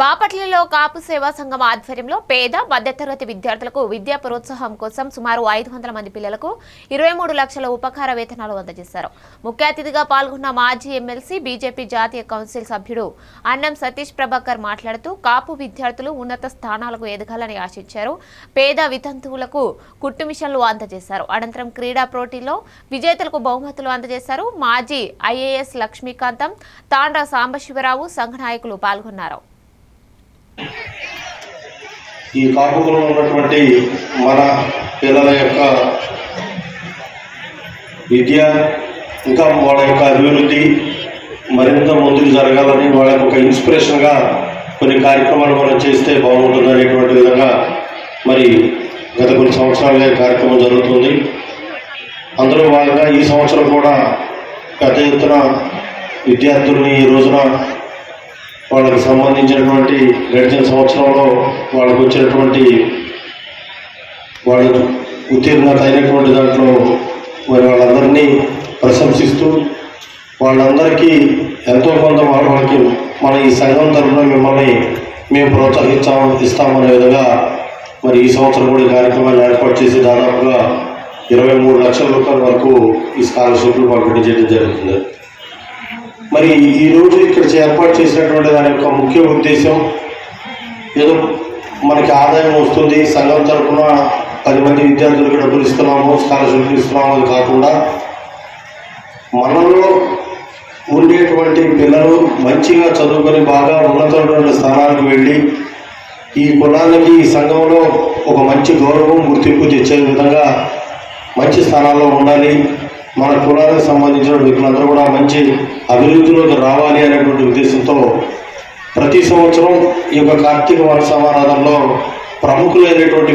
బాపట్లలో కాపు సేవా సంఘం ఆధ్వర్యంలో పేద మధ్యతరగతి విద్యార్థులకు విద్యా ప్రోత్సాహం కోసం సుమారు ఐదు వందల మంది పిల్లలకు ఇరవై మూడు లక్షల ఉపకార వేతనాలు అందజేశారు. ముఖ్య అతిథిగా పాల్గొన్న మాజీ ఎమ్మెల్సీ బీజేపీ జాతీయ కౌన్సిల్ సభ్యుడు అన్నం సతీష్ ప్రభాకర్ మాట్లాడుతూ కాపు విద్యార్థులు ఉన్నత స్థానాలకు ఎదగాలని ఆశించారు. పేద వితంతువులకు కుట్టు మిషన్లు అందజేశారు. అనంతరం క్రీడా పోటీల్లో విజేతలకు బహుమతులు అందజేశారు. మాజీ ఐఏఎస్ లక్ష్మీకాంతం తాండ్ర సాంబశివరావు సంఘ నాయకులు పాల్గొన్నారు. ఈ కాపుకులో ఉన్నటువంటి మన పిల్లల యొక్క విద్య ఇంకా వాళ్ళ యొక్క అభివృద్ధి మరింత ముందుకు జరగాలని వాళ్ళ ఒక ఇన్స్పిరేషన్గా కొన్ని కార్యక్రమాలు మనం చేస్తే బాగుంటుంది అనేటువంటి విధంగా మరి గత కొన్ని సంవత్సరాలుగా కార్యక్రమం జరుగుతుంది. అందులో భాగంగా ఈ సంవత్సరం కూడా పెద్ద ఎత్తున విద్యార్థుల్ని ఈ రోజున వాళ్ళకి సంబంధించినటువంటి గడిచిన సంవత్సరంలో వాళ్ళకు వచ్చినటువంటి వాళ్ళు ఉత్తీర్ణత అయినటువంటి దాంట్లో మరి వాళ్ళందరినీ ప్రశంసిస్తూ వాళ్ళందరికీ ఎంతో కొంత వాళ్ళకి మన ఈ సంఘం తరఫున మిమ్మల్ని మేము ప్రోత్సహిస్తాం ఇస్తామనే విధంగా మరి ఈ సంవత్సరం కూడా కార్యక్రమాన్ని ఏర్పాటు చేసి దాదాపుగా ఇరవై మూడు లక్షల రూపాయల వరకు ఈ స్కాలర్షిప్లు పంపిణీ చేయడం జరుగుతుంది. మరి ఈ రోజు ఇక్కడ ఏర్పాటు చేసినటువంటి దాని యొక్క ముఖ్య ఉద్దేశం ఏదో మనకి ఆదాయం వస్తుంది సంఘం తరఫున పది మంది విద్యార్థులకు డబ్బులు ఇస్తున్నాము స్కాలర్షిప్లు ఇస్తున్నాము అని కాకుండా మనలో ఉండేటువంటి పిల్లలు మంచిగా చదువుకొని బాగా ఉన్నతమైనటువంటి స్థానానికి వెళ్ళి ఈ కులానికి ఈ సంఘంలో ఒక మంచి గౌరవం గుర్తింపు తెచ్చే విధంగా మంచి స్థానాల్లో ఉండాలి. మన కులానికి సంబంధించిన వ్యక్తులందరూ కూడా మంచి అభివృద్ధిలోకి రావాలి అనేటువంటి ఉద్దేశంతో ప్రతి సంవత్సరం ఈ యొక్క కార్తీక మాస సమారాధనలో ప్రముఖులైనటువంటి